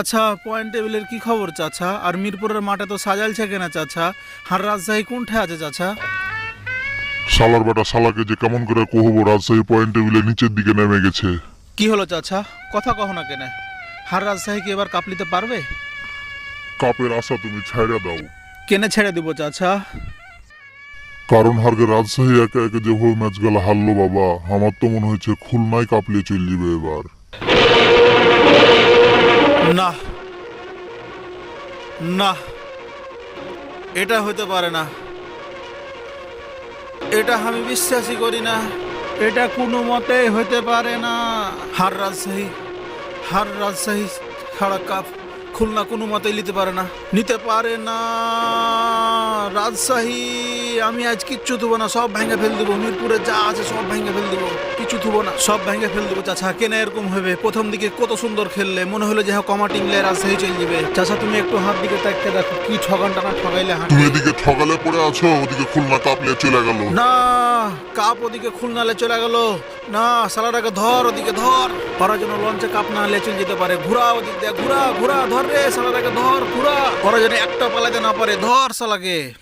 আচ্ছা পয়েন্ট টেবিলের কি খবর চাচা? আর মিরপুরের মাঠে তো সাজালছে কেনা চাচা? আর রাজশাহী কোনঠে আছে চাচা? শালার বেটা শালাকে যে কেমন করে কহবো রাজশাহী পয়েন্ট টেবিলে নিচের দিকে নেমে গেছে। কি হলো চাচা? কথা কহ না কেনে। হার রাজশাহী কি এবার কাপ নিতে পারবে? কাপের আশা তুমি ছেড়ে দাও। কেনে ছেড়ে দিব চাচা? কারণ হারকে রাজশাহী একে একে যেভাবে ম্যাচ গেল হারলো বাবা আমার তো মনে হচ্ছে খুলনায় কাপলিয়ে চলে যাবে এবার। না, এটা হতে পারে না। এটা আমি বিশ্বাসই করি না। এটা কোনো মতেই হতে পারে না। হার রাজশাহী হার রাজশাহী ছাড়া কাপ খুলনা কোনো মতেই নিতে পারে না। নিতে পারে না। রাজশাহী আমি আজ কিচ্ছু থুবো না সব ভেঙে ফেল দেবো। মিরপুরে যা আছে সব ভেঙে ফেল দেবো। কিছু থুবো না সব ভেঙে ফেল দেবো। চাচা কেন এরকম হবে? প্রথম দিকে কত সুন্দর খেললে মনে হলো যে হ্যাঁ কমা টিমলে রাজশাহী চলে যাবে। চাচা তুমি একটু হাত দিকে তাকতে দেখো কি ঠগান টানা ঠগাইলে হাত তুমি এদিকে ঠগালে পড়ে আছো ওদিকে খুলনা কাপলিয়ে চলে গেল। না কাপ ওদিকে খুলনালে চলে গেল। না সালাটাকে ধর, ওদিকে ধর। ওরা যেন লঞ্চে কাপ না হলে যেতে পারে। ঘুরা ওদিক দিয়ে, ঘুরা ঘুরা, ধর রে সালাটাকে ধর, ঘুরা। ওরা যেন একটা পালাতে না পারে, ধর সালাকে।